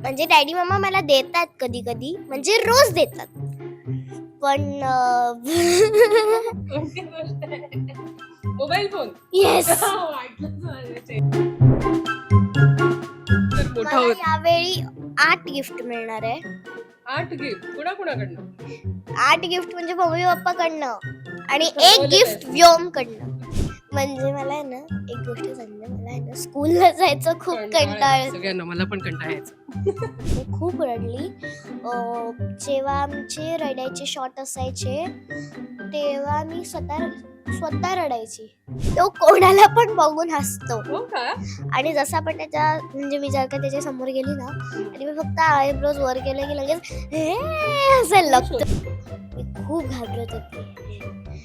म्हणजे daddy mamma मला देतात कधी कधी म्हणजे रोज देतात. पण मोबाईल फोन. येस तर मोठा मला होत? यावेळी आठ गिफ्ट मिळणार आहे. आठ गिफ्ट कुणाकुणाकडनं? आठ गिफ्ट म्हणजे मम्मी पप्पाकडनं आणि एक गिफ्ट. व्योमकडनं. म्हणजे मला आहे ना एक गोष्ट सांगते मला आहे ना स्कूलला जायचं खूप कंटाळ. सगळ्यांना मला पण कंटाळ यायचा. मी खूप रडली. अं, जेव्हा आमचे रडायचे शॉट असायचे तेव्हा मी स्वतः स्वतः रडायची. तो कोणाला पण बघून हसतो. हो का? आणि जसं आपण त्याच्या म्हणजे मी जर का त्याच्यासमोर गेली ना आणि मी फक्त आयब्रोज वर केलं की लगेच हे हसायला लागतं. मी खूप घाबरत होती.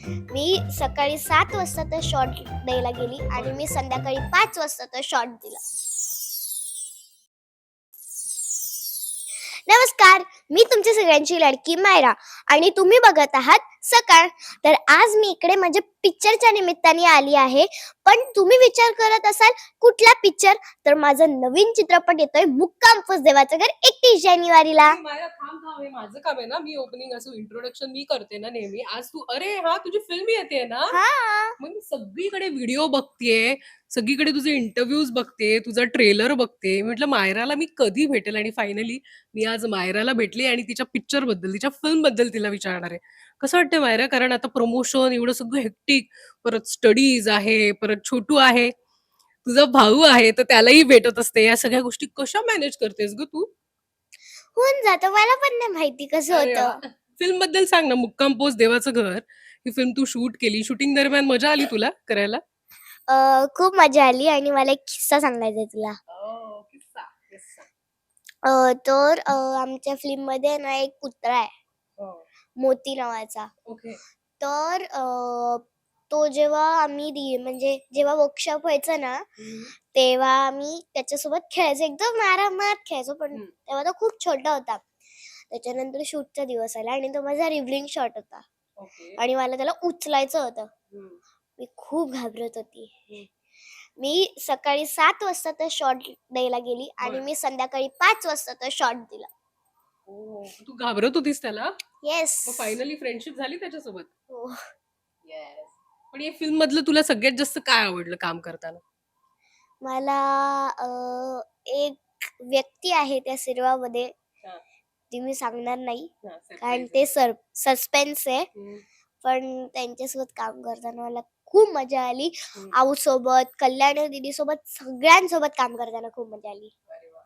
मी सकाळी सात वाजता तर शॉट द्यायला गेली आणि मी संध्याकाळी पाच वाजता तर शॉट दिला. नमस्कार मी तुमच्या सगळ्यांची लडकी मायरा. आणि तुम्ही बघत आहात सकाळ. तर आज मी इकडे म्हणजे पिक्चरच्या निमित्ताने आली आहे. पण तुम्ही विचार करत असाल कुठला पिक्चर तर माझा नवीन चित्रपट येतोय मुक्काम फस देवाचं घर एकतीस जानेवारीला. माझं काम आहे ना. मी ओपनिंग असं इंट्रोडक्शन मी करते ना नेहमी. आज तू अरे हा तुझी फिल्म येते ना? हा. मग मी सगळीकडे व्हिडिओ बघतेय. सगळीकडे तुझे इंटरव्ह्यूज बघते तुझा ट्रेलर बघते. मी म्हटलं मायराला मी कधी भेटेल? आणि फायनली मी आज मायराला भेटले आणि तिच्या पिक्चरबद्दल तिच्या फिल्मबद्दल तिला विचारणार आहे. कसं वाटतं मायरा? कारण आता प्रमोशन एवढं सगळं हेक्टिक परत स्टडीज आहे परत छोटू आहे. तुझा भाऊ आहे तर त्यालाही भेटत असते. या सगळ्या गोष्टी कशा मॅनेज करतेस ग तू? होऊन जातं. मला पण नाही माहिती कसं होतं. फिल्मबद्दल सांग ना. मुक्काम पोस्ट देवाचं घर. ही फिल्म तू शूट केली. शूटिंग दरम्यान मजा आली तुला करायला? अं, खूप मजा आली आणि मला एक किस्सा सांगायचा आहे तुला. अं, तर अं, आमच्या फिल्ममध्ये ना एक कुत्रा आहे. मोती नावाचा ओके. तर अं, तो जेव्हा आम्ही रि- म्हणजे जेव्हा वर्कशॉप व्हायचं ना तेव्हा आम्ही त्याच्यासोबत खेळायचो. एकदम आरामात खेळायचो पण हम्म. तेव्हा तो खूप छोटा होता. त्याच्यानंतर शूटचा दिवस आला आणि तो माझा रिव्हलिंग शॉट होता. ओके. आणि मला त्याला उचलायचं होतं. मी खूप घाबरत होती. मी सकाळी सात वाजता तर शॉट द्यायला गेली आणि बरं. मी संध्याकाळी पाच वाजता तर शॉट दिला. तू घाबरत होतीस त्याला? येस फायनली फ्रेंडशिप झाली त्याच्यासोबत? हो. पण या फिल्म मधलं तुला सगळ्यात जास्त काय आवडलं काम करताना? मला अं, एक व्यक्ती आहे त्या सिनेमामध्ये हा. ती मी सांगणार नाही. हा, कारण surprise ते सर सस्पेन्स आहे. हम्म, पण त्यांच्यासोबत काम करताना मला खूप मजा आली. हम्म. आऊ सोबत कल्याणी दीदी सोबत सगळ्यांसोबत काम करताना खूप मजा आली.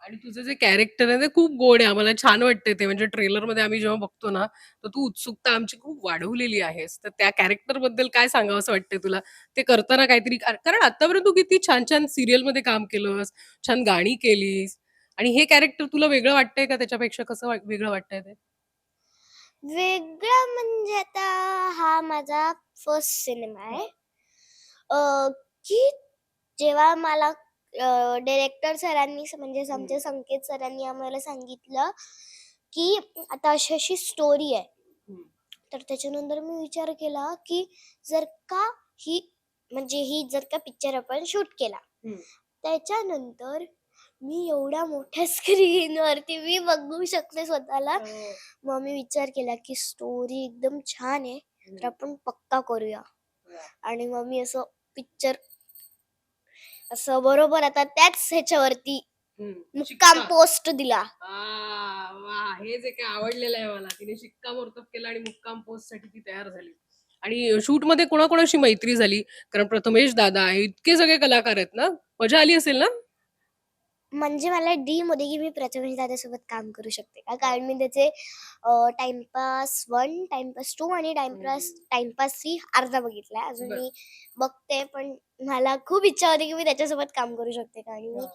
आणि तुझं जे कॅरेक्टर आहे ते खूप गोड आहे. आम्हाला छान वाटते ते. म्हणजे ट्रेलरमध्ये आम्ही जेव्हा बघतो ना तर तू उत्सुकता आमची खूप वाढवलेली आहेस. तर त्या कॅरेक्टरबद्दल काय सांगावं असं वाटतंय तुला? ते करताना काहीतरी कारण आतापर्यंत तू किती छान छान सिरियलमध्ये काम केलंस छान गाणी केलीस. आणि हे कॅरेक्टर तुला वेगळं वाटतंय का? त्याच्यापेक्षा कसं वेगळं वाटतंय ते? वेगळं म्हणजे आता हा माझा फर्स्ट सिनेमा आहे. की जेव्हा मला डिरेक्टर सरांनी म्हणजे आमचे संकेत सरांनी आम्हाला सांगितलं की आता अशी अशी स्टोरी आहे. तर त्याच्यानंतर मी विचार केला की जर का ही म्हणजे ही जर का पिक्चर आपण शूट केला. त्याच्यानंतर मी एवढ्या मोठ्या स्क्रीनवरती मी बघू शकते स्वतःला. मग मी विचार केला की स्टोरी एकदम छान आहे. तर आपण पक्का करूया. आणि मग मी असं पिक्चर असं बरोबर आता त्याच ह्याच्यावरती. मुक्काम. पोस्ट दिला. वा हे जे काय आवडलेलं आहे मला. तिने शिक्कामोर्तब केला आणि मुक्काम पोस्टसाठी ती तयार झाली. आणि शूटमध्ये कोणाकोणाशी मैत्री झाली? कारण प्रथमेश दादा आहे इतके सगळे कलाकार आहेत ना? मजा आली असेल ना? म्हणजे मला ड्रीम होते की मी प्रथमेश दादासोबत काम करू शकते का? कारण मी त्याचे टाइमपास वन टाइमपास टू आणि टाइमपास टाइमपास थ्री अर्धा बघितलाय. अजून. मी बघते पण मला खूप इच्छा होती की मी त्याच्यासोबत काम करू शकते का? आणि मी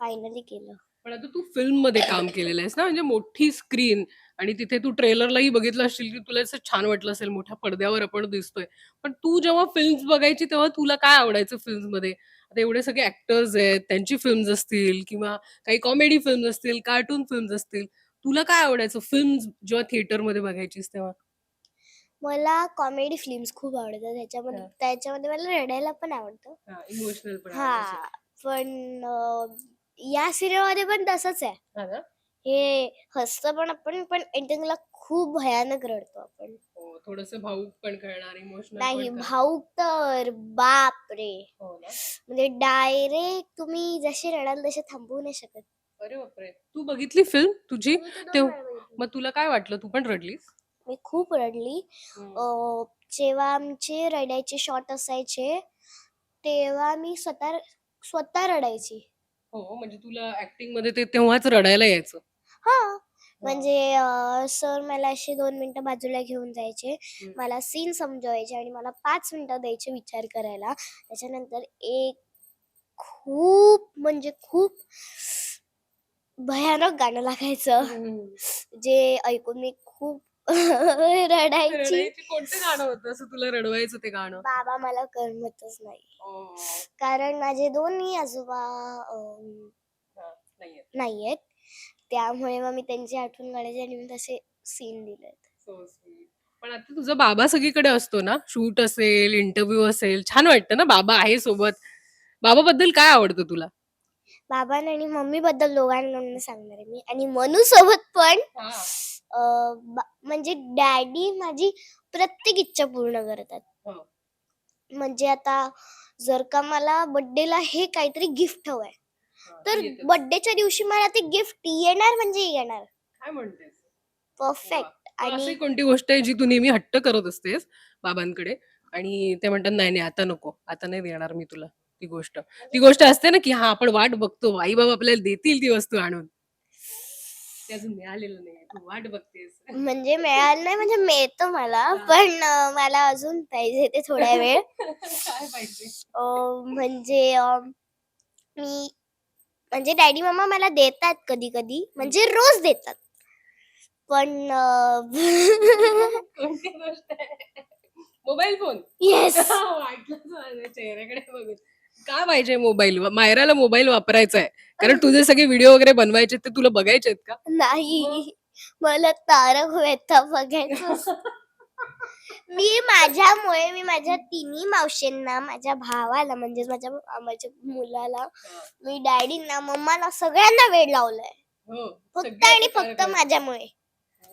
फायनली केलं. पण आता तू फिल्ममध्ये काम केलेलं आहेस ना? म्हणजे मोठी स्क्रीन आणि तिथे तू ट्रेलरलाही बघितलं असशील की तुला असं छान वाटलं असेल मोठ्या पडद्यावर आपण दिसतोय. पण तू जेव्हा फिल्म्स बघायची तेव्हा तुला काय आवडायचं फिल्म्समध्ये? आता एवढे सगळे ऍक्टर्स आहेत त्यांची फिल्म्स असतील किंवा काही कॉमेडी फिल्म्स असतील कार्टून फिल्म्स असतील तुला काय आवडायचं फिल्म्स जेव्हा थिएटरमध्ये बघायचीस तेव्हा? मला कॉमेडी फिल्म्स खूप आवडतात. त्याच्यामध्ये हा. त्याच्यामध्ये मला रडायला पण आवडतं. इमोशनल पण हा पण अं, या सिनेमामध्ये पण तसंच आहे. हा ना? हे हसतं पण आपण पण एंडिंगला खूप भयानक रडतो आपण. थोडस भाऊक पण कळणार इमोशनल नाही भाऊक तर बाप रे हो ना. म्हणजे डायरेक्ट तुम्ही जसे रडाल तसे थांबवू नाही शकत. अरे बापरे. तू बघितली फिल्म तुझी? मी तर दोन तेव- वेळा बघितली. मग तुला काय वाटलं? तू पण रडलीस? मी खूप रडली. अं, जेव्हा आमचे रडायचे शॉट असायचे तेव्हा मी स्वतः स्वतः रडायची. हो म्हणजे तुला ऍक्टिंगमध्ये ते तेव्हाच रडायला यायचं. हा. म्हणजे सर मला असे दोन मिनिटं बाजूला घेऊन जायचे. मला सीन समजवायचे आणि मला पाच मिनिटं द्यायचे विचार करायला. त्याच्यानंतर एक खूप म्हणजे खूप भयानक गाणं लागायचं. जे ऐकून मी खूप रडायची. कोणतं गाणं होतं? असं तुला रडवायचं ते गाणं? बाबा मला करमतच नाही. हो. कारण माझे दोन्ही आजोबा हा. नाहीयेत. त्यामुळे मग मी त्यांची आठवण काढायची आणि मी तसे सीन दिलेत. So sweet. पण आता तुझा बाबा सगळीकडे असतो ना? शूट असेल इंटरव्ह्यू असेल छान वाटतं ना? बाबा आहे सोबत. बाबा बद्दल काय आवडतं तुला? बाबा आणि मम्मी बद्दल दोघांना सांगणार आहे मी. आणि मनू सोबत पण अं, बा- म्हणजे डॅडी माझी प्रत्येक इच्छा पूर्ण करतात. हो. म्हणजे आता जर का मला बर्थडेला हे काहीतरी गिफ्ट हवंय तर येतच. बर्थडेच्या दिवशी मला ते गिफ्ट येणार म्हणजे येणार. काय म्हणतेस? परफेक्ट अशी आणि कोणती गोष्ट आहे जी तू नेहमी हट्ट करत असतेस बाबांकडे? आणि ते म्हणतात नाही नाही आता नको. आता नाही देणार मी तुला ती गोष्ट. ती गोष्ट असते ना की हा आपण वाट बघतो. आई बाबा आपल्याला देतील ती वस्तू आणून. ते अजून मिळालेलं नाही. तू वाट बघतेस. म्हणजे मिळालं नाही म्हणजे मिळतं मला पण अं, मला अजून पाहिजे ते थोड्या वेळ. काय पाहिजे? अं, म्हणजे अं, मी म्हणजे डॅडी मम्मा मला देतात कधी कधी म्हणजे रोज देतात. पण कोणती गोष्ट आहे? Mobile phone? येस वाटलंच माझ्या चेहऱ्याकडे बघून. का पाहिजे मोबाईल? मायराला मोबाईल वापरायचा आहे कारण तुझे सगळे व्हिडिओ वगैरे बनवायचे ते तुला बघायचे आहेत का? नाही. मला तारक मेहता बघायचं मी माझ्यामुळे मी माझ्या तिन्ही मावशींना माझ्या भावाला म्हणजेच माझ्या मामाच्या मुलाला मी डॅडींना मम्माला सगळ्यांना वेळ लावलाय. हो फक्त आणि फक्त माझ्यामुळे.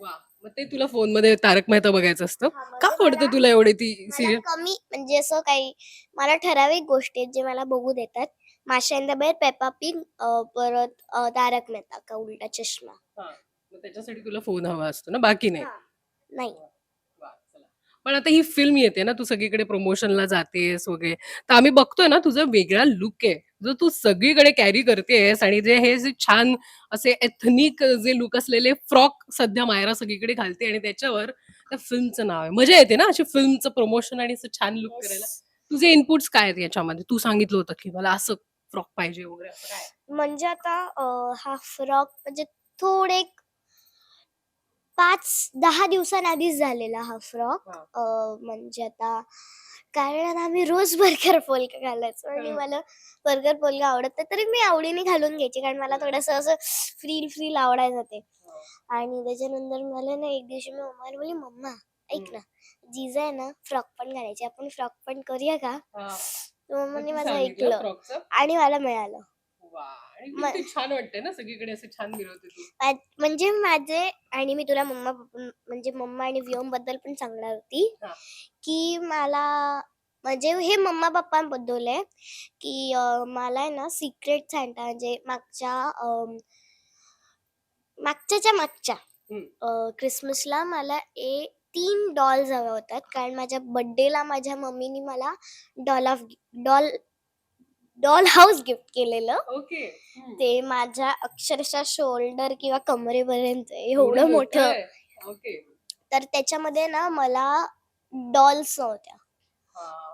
वा मग ते तुला फोनमध्ये तारक मेहता बघायचं असतं? हा, मला- का आवडतं तुला एवढी ती मला सिरियल कमी म्हणजे असं काही मला ठराविक गोष्टी आहेत जे मला बघू देतात. Masha in the bear Peppa Pig परत अं, तारक मेहता का उलटा चष्मा. त्याच्यासाठी तुला फोन हवा असतो ना? बाकी नाही. हा. नाही. पण आता ही फिल्म येते ना तू सगळीकडे प्रमोशनला जातेस वगैरे. तर आम्ही बघतोय ना तुझा वेगळा लुक आहे. जो तू सगळीकडे कॅरी करतेस आणि जे हे जे छान असे एथनिक जे लुक असलेले फ्रॉक सध्या मायरा सगळीकडे घालते आणि त्याच्यावर त्या फिल्मचं नाव आहे. मजा येते ना अशी फिल्मचं प्रमोशन आणि असं छान लुक करायला. तुझे इनपुट्स काय आहेत याच्यामध्ये? तू सांगितलं होतं की मला असं फ्रॉक पाहिजे वगैरे. म्हणजे आता हा फ्रॉक म्हणजे थोडे पाच दहा दिवसांआधीच झालेला हा फ्रॉक हा. म्हणजे आता कारण आम्ही रोज बर्गर पोलका घालायचो आणि हा. मला बर्गर पोलका आवडत नाही तरी मी आवडीने घालून घ्यायची कारण मला थोडस असं फ्री फ्री आवडायचं ते आणि त्याच्यानंतर मला ना एक दिवशी मी मम्माला बोलली मम्मा ऐक ना जिजा आहे ना फ्रॉक पण घालायची आपण फ्रॉक पण करूया का हा. मम्माने तू माझं ऐकलं? आणि मला मिळालं आणि म- किती छान वाटते ना सगळीकडे असं छान मिरवते तू म्हणजे माझे आणि मी तुला मम्मा पप्पा म्हणजे मम्मा आणि व्योमबद्दल पण सांगणार होती हा. की मला म्हणजे हे मम्मा पप्पांबद्दल आहे की अं, मला आहे ना सिक्रेट सॅन्टा म्हणजे मागच्या अं, मागच्याच्या मागच्या हम्म. क्रिसमसला मला ए तीन डॉल्स हव्या होत्यात कारण माझ्या बर्थडेला माझ्या मम्मीनी मला doll of doll doll house gift केलेलं. ओके. ते माझ्या अक्षरशः शोल्डर किंवा कमरेपर्यंत आहे, एवढं मोठं. ओके. तर त्याच्यामध्ये ना मला डॉल्स नव्हत्या.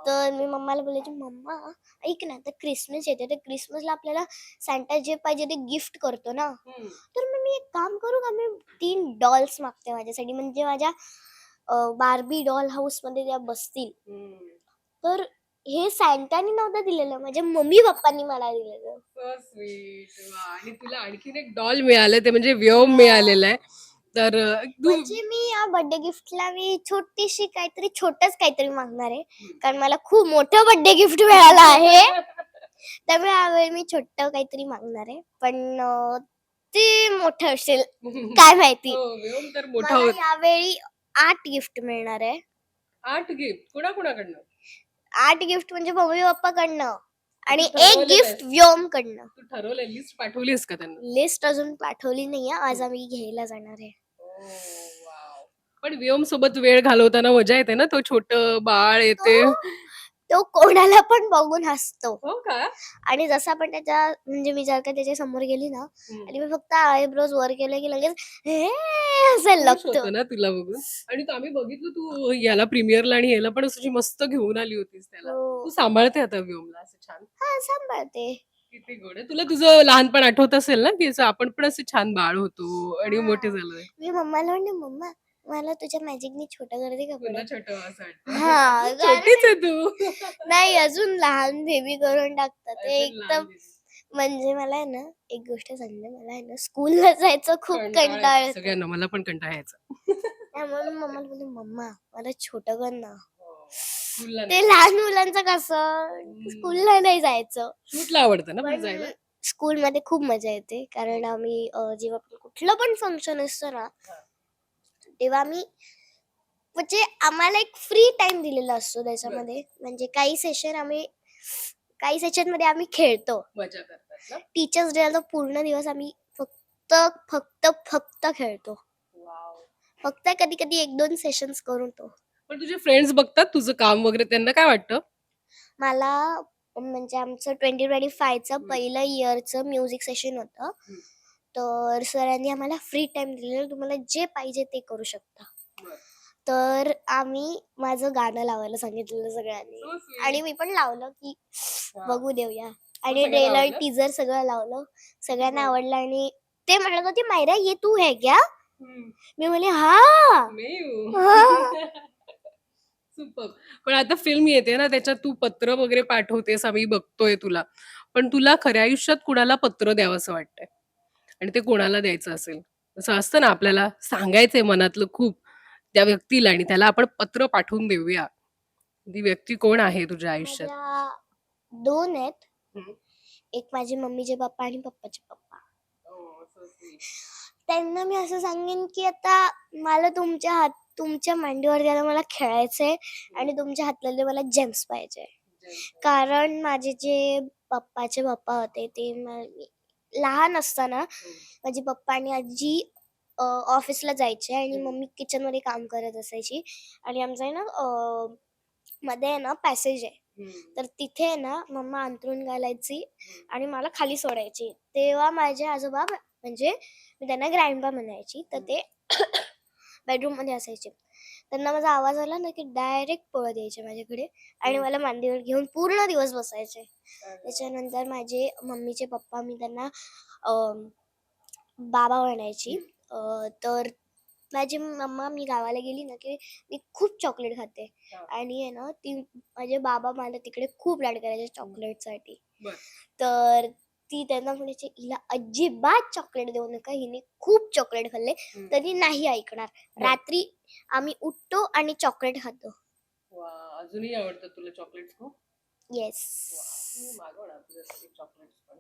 तर मी मम्माला बोलायची मम्मा ऐक ना तर क्रिसमस येते तर क्रिसमसला आपल्याला सॅन्टा जे पाहिजे ते गिफ्ट करतो ना. तर मग मी एक काम करू का? मी तीन डॉल्स मागते माझ्यासाठी. म्हणजे माझ्या बार्बी डॉल हाऊसमध्ये त्या बसतील. तर हे सॅन्टानी नव्हतं दिलेलं. माझ्या मम्मी पप्पांनी मला दिलेलं. स्वीट आणि तुला आणखीन एक डॉल मिळालं. ते म्हणजे व्योम मिळालेलं आहे. तर अं, तू म्हणजे मी या बर्थडे गिफ्टला मी छोटीशी काहीतरी छोटच काहीतरी मागणार आहे. कारण मला खूप मोठं बर्थडे गिफ्ट मिळालं आहे. त्यामुळे यावेळी मी छोटं काहीतरी मागणार आहे. पण अं, किती मोठं असेल. काय माहिती. हो, व्योम तर मोठा मला होत. यावेळी आठ गिफ्ट मिळणार आहे. आठ गिफ्ट कुणाकुणाकडनं? आठ गिफ्ट म्हणजे मम्मी पप्पा कडनं. आणि तू एक ठरवलेलं गिफ्ट व्योम कडनं. तू ठरवलंय लिस्ट पाठवलीस का त्यांना? लिस्ट अजून पाठवली नाहीये आज आम्ही घ्यायला जाणार आहे. पण व्योम सोबत वेळ घालवताना मजा येते ना तो छोट बाळ येते. तो- कोणाला पण बघून हसतो. हो का? आणि जसं आपण त्याच्या म्हणजे मी जर का त्याच्यासमोर गेली ना हम्म. आणि मी फक्त आयब्रोज वर केले की लगेच हे असायला खुश लागतो. होतं ना तुला बघून. आणि तो आम्ही बघितलं तू याला प्रीमियरला आणि याला पण अशी मस्त घेऊन आली होतीस त्याला. हो. तू सांभाळते आता व्योमला असं छान. हा सांभाळते. किती गोड आहे. तुला तुझं लहानपण आठवत असेल ना की असं आपण पण असे छान बाळ होतो आणि. मोठे झालोय? मी मम्माला म्हणते मम्मा मला तुझ्या मॅजिकनी छोटं करते का तुला परत?" छोट असं वाटतं? हा, तू छोटीच आहे तू. नाही अजून लहान बेबी करून टाकतात ते अजून लहान एकदम. म्हणजे मला आहे ना एक गोष्ट सांगते. मला आहे ना स्कूलला जायचं खूप कंटाळा कंटाळ येतो. येतो. सगळ्यांना मला पण कंटाळा यायचा. त्यामुळे मी मम्माला बोलते मम्मा मला छोटं कर ना. स्कूलला ते लहान मुलांचं कसं? स्कूलला नाही जायचं. आवडतं ना पण जायला? पण स्कूलमध्ये खूप मजा येते. कारण आम्ही अ, जेव्हा पण कुठलं पण फंक्शन असतं ना तेव्हा आम्ही म्हणजे आम्हाला एक फ्री टाइम दिलेला असतो त्याच्यामध्ये. म्हणजे काही सेशन आम्ही काही सेशनमध्ये आम्ही खेळतो. मजा करतात ना? टीचर्स डेला पूर्ण दिवस आम्ही फक्त फक्त फक्त खेळतो. वाव. फक्त कधी कधी एक दोन सेशन्स करून तो. पण तुझे फ्रेंड्स बघतात तुझं काम वगैरे त्यांना काय वाटतं? मला म्हणजे आमचं ट्वेंटी ट्वेंटी फायचं. पहिलं इयरचं म्युझिक सेशन होतं. हम्म. तर सरांनी आम्हाला फ्री टाइम दिलेला तुम्हाला जे पाहिजे ते करू शकता. तर आम्ही माझं गाणं लावायला सांगितलेलं सगळ्यांनी. आणि मी पण लावलं की. बघू देऊया आणि ट्रेलर? टीजर सगळं लावलं सगळ्यांना. आवडलं आणि ते म्हणत होते मायरा ये तू है क्या. मी म्हणले हा मी. सुपर पण आता फिल्म येते ना त्याच्यात तू पत्र वगैरे पाठवतेस आम्ही बघतोय तुला पण तुला खऱ्या आयुष्यात कुणाला पत्र द्यावं असं वाटतंय आणि ते कोणाला द्यायचं असेल? असं असतं ना आपल्याला सांगायचंय मनातलं खूप त्या व्यक्तीला आणि त्याला आपण पत्र पाठवून देऊया. ती व्यक्ती कोण आहे तुझ्या आयुष्यात? दोन आहेत. हम्म. एक माझे मम्मीचे पप्पा आणि पप्पाचे पप्पा. त्यांना मी असं सांगेन की आता मला तुमच्या हात तुमच्या मांडीवर द्यायला मला खेळायचंय आणि तुमच्या हातले मला जेम्स पाहिजे कारण माझे जे पप्पाचे पप्पा होते ते लहान असताना माझे पप्पा आणि आजी ऑफिसला जायचे आणि. मम्मी किचनमध्ये काम करत असायची. आणि आमचं आहे ना अं, मध्ये आहे ना पॅसेज आहे. तर तिथे आहे ना मम्मा अंथरूण घालायची आणि मला खाली सोडायची. तेव्हा माझे आजोबा म्हणजे मी त्यांना ग्रँडपा म्हणायची. तर ते बेडरूममध्ये असायचे. त्यांना माझा आवाज आला ना की डायरेक्ट पळत यायचे माझ्याकडे. आणि मला मांडीवर घेऊन पूर्ण दिवस बसायचे. त्याच्यानंतर माझे मम्मीचे पप्पा मी त्यांना बाबा म्हणायची. तर माझी मम्मा मी गावाला गेली ना की मी खूप चॉकलेट खाते. आणि आहे ना ती माझे बाबा मला तिकडे खूप लाड करायचे चॉकलेटसाठी. तर ती त्यांना म्हणायची हिला अजिबात चॉकलेट देऊ नका हिने खूप चॉकलेट खाल्ले हम्म. तरी नाही ऐकणार बर. रात्री आम्ही उठतो आणि चॉकलेट खातो वा, अजूनही आवडतं तुला चॉकलेट्स खूप येस मी मागवणार तुझ्यासाठी chocolates पण.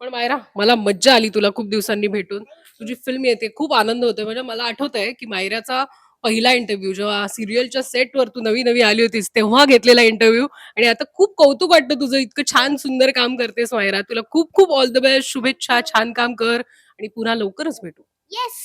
पण मायरा मला मज्जा आली तुला खूप दिवसांनी भेटून तुझी फिल्म येते खूप आनंद होतोय म्हणजे मला आठवत आहे की मायराचा पहिला इंटरव्ह्यू जेव्हा सिरियलच्या सेटवर तू नवी नवी आली होतीस तेव्हा घेतलेला इंटरव्ह्यू आणि आता खूप कौतुक वाटतं तुझं इतकं छान सुंदर काम करतेस मायरा. तुला खूप खूप ऑल द बेस्ट शुभेच्छा छान काम कर. आणि पुन्हा लवकरच भेटू. येस